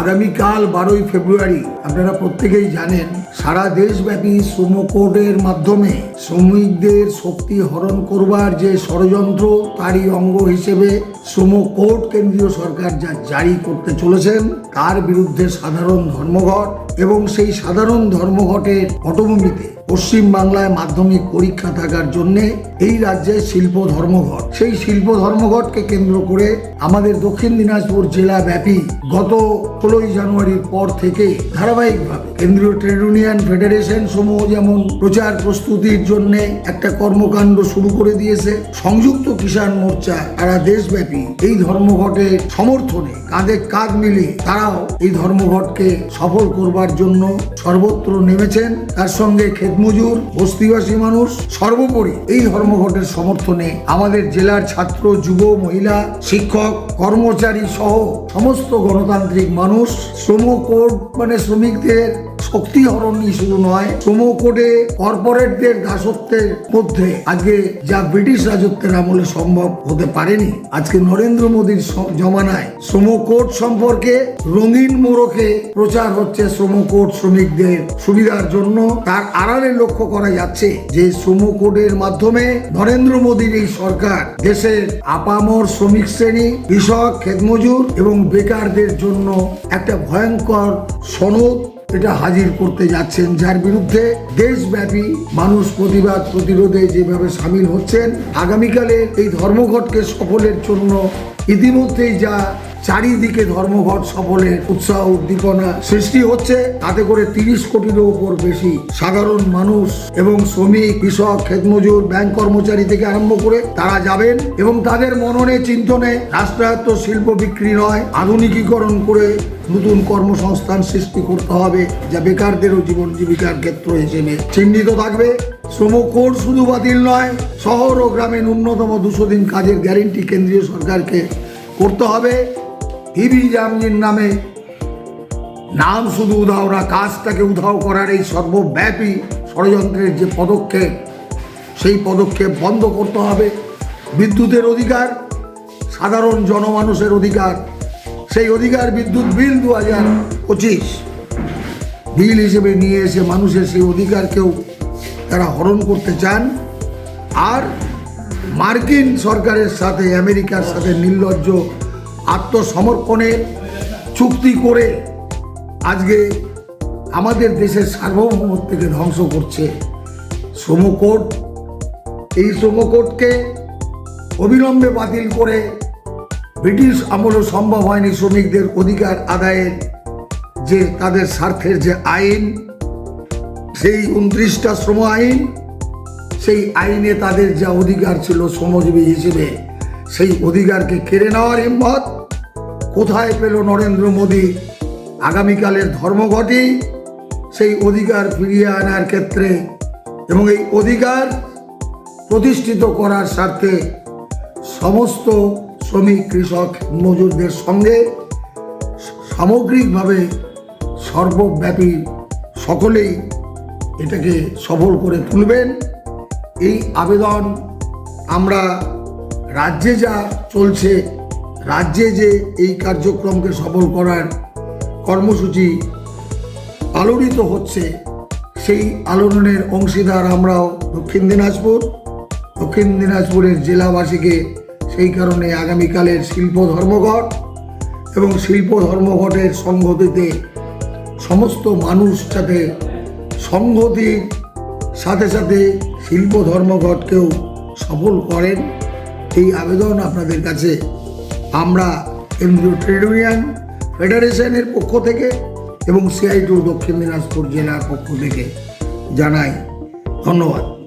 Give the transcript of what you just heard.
আগামীকাল বারোই ফেব্রুয়ারি, আপনারা প্রত্যেকেই জানেন, সারা দেশব্যাপী শ্রম কোর্টের মাধ্যমে শ্রমিকদের শক্তি হরণ করবার যে ষড়যন্ত্র, তারই অঙ্গ হিসেবে শ্রম কোর্ট কেন্দ্রীয় সরকার যা জারি করতে চলেছেন, তার বিরুদ্ধে সাধারণ ধর্মঘট এবং সেই সাধারণ ধর্মঘটের পটভূমিতে পশ্চিম বাংলায় মাধ্যমিক পরীক্ষা থাকার জন্য এই রাজ্যে শিল্প ধর্মঘট। সেই শিল্প ধর্মঘটকে কেন্দ্র করে আমাদের দক্ষিণ দিনাজপুর জেলা ব্যাপী গত ষোলোই জানুয়ারির পর থেকে ধারাবাহিকভাবে কেন্দ্রীয় ট্রেড ইউনিয়ন ফেডারেশন সমূহ যেমন প্রচার প্রস্তুতির জন্য একটা কর্মকাণ্ড শুরু করে দিয়েছে, সংযুক্ত কিষাণ মোর্চা তারা দেশব্যাপী এই ধর্মঘটের সমর্থনে কাঁধে কাঁধ মিলিয়ে তারাও এই ধর্মঘটকে সফল করবার জন্য সর্বত্র নেমেছেন। তার সঙ্গে ক্ষেতমজুর বস্তিবাসী মানুষ, সর্বোপরি এই ধর্মঘটের সমর্থনে আমাদের জেলার ছাত্র, যুব, মহিলা, শিক্ষক, কর্মচারী সহ সমস্ত গণতান্ত্রিক মানুষ, শ্রম কোড মানে শ্রমিকদের শক্তি হরণই শুরু নয় শ্রম কোডে কর্পোরেটদের দাসত্বের মধ্যে আজকে যা ব্রিটিশ রাজত্বের আমলে সম্ভব হতে পারেনি, আজকে নরেন্দ্র মোদীর জমানায় শ্রম কোড সম্পর্কে রঙিন মোড়কে প্রচার হচ্ছে শ্রম কোড শ্রমিকদের সুবিধার জন্য। তার আড়ালে লক্ষ্য করা যাচ্ছে যে শ্রম কোডের মাধ্যমে নরেন্দ্র মোদীর এই সরকার দেশের আপামর শ্রমিক শ্রেণি, কৃষক ক্ষেতমজুর এবং বেকারদের জন্য একটা ভয়ঙ্কর সনদ এটা হাজির করতে যাচ্ছেন, যার বিরুদ্ধে দেশব্যাপী মানুষ প্রতিবাদ প্রতিরোধে যেভাবে সামিল হচ্ছেন, আগামীকালে এই ধর্মঘটকে সফলের জন্য ইতিমধ্যেই যা চারিদিকে ধর্মঘট, সফলের উৎসাহ, উদ্দীপনা সৃষ্টি হচ্ছে, তাতে করে তিরিশ কোটিরও উপর বেশি সাধারণ মানুষ এবং শ্রমিক, কৃষক ক্ষেতমজুর ব্যাংক কর্মচারী থেকে আরম্ভ করে তারা যাবেন এবং তাদের মননে, চিন্তনে রাষ্ট্রায়ত্ত শিল্প বিক্রি নয়, আধুনিকীকরণ করে নতুন কর্মসংস্থান সৃষ্টি করতে হবে যা বেকারদেরও জীবন জীবিকার ক্ষেত্র হিসেবে চিহ্নিত থাকবে। শ্রম কোড শুধু বাতিল নয়, শহর ও গ্রামে ন্যূনতম দুশো দিন কাজের গ্যারেন্টি কেন্দ্রীয় সরকারকে করতে হবে। হিবি জামজির নামে নাম শুধু উধাও না, কাজটাকে উধাও করার এই সর্বব্যাপী ষড়যন্ত্রের যে পদক্ষেপ, সেই পদক্ষেপ বন্ধ করতে হবে। বিদ্যুতের অধিকার, সাধারণ জনমানুষের অধিকার সেই অধিকার বিদ্যুৎ বিল দু হাজার পঁচিশ। বিল হিসেবে নিয়ে এসে মানুষের সেই অধিকারকেও তারা হরণ করতে চান। আর মার্কিন সরকারের সাথে, আমেরিকার সাথে নির্লজ্জ আত্মসমর্পণের চুক্তি করে আজকে আমাদের দেশের সার্বভৌমত্বকে ধ্বংস করছে শ্রম শ্রমকোট এই শ্রম শ্রমকোটকে অবিলম্বে বাতিল করে ব্রিটিশ আমলও সম্ভব হয়নি শ্রমিকদের অধিকার আদায়ের যে তাদের স্বার্থের যে আইন, সেই উনত্রিশটা শ্রম আইন, সেই আইনে তাদের যা অধিকার ছিল শ্রমজীবী হিসেবে, সেই অধিকারকে কেড়ে নেওয়ার হিম্মত কোথায় পেল নরেন্দ্র মোদী? আগামীকালের ধর্মঘটই সেই অধিকার ফিরিয়ে আনার ক্ষেত্রে এবং এই অধিকার প্রতিষ্ঠিত করার স্বার্থে সমস্ত শ্রমিক, কৃষক, মজুরদের সঙ্গে সামগ্রিকভাবে সর্বব্যাপী সকলেই এটাকে সফল করে তুলবেন। এই আবেদন আমরা রাজ্যে যা চলছে, রাজ্যে যে এই কার্যক্রমকে সফল করার কর্মসূচি আলোড়িত হচ্ছে, সেই আলোড়নের অংশীদার আমরাও দক্ষিণ দিনাজপুর। দক্ষিণ দিনাজপুরের জেলাবাসীকে সেই কারণে আগামীকালের শিল্প ধর্মঘট এবং শিল্প ধর্মঘটের সংগতিতে সমস্ত মানুষ যাতে সংহতির সাথে সাথে শিল্প ধর্মঘটকেও সফল করেন, এই আবেদন আপনাদের কাছে আমরা কেন্দ্রীয় ট্রেড ইউনিয়ন ফেডারেশনের পক্ষ থেকে এবং সিআইটু দক্ষিণ দিনাজপুর জেলার পক্ষ থেকে জানাই ধন্যবাদ।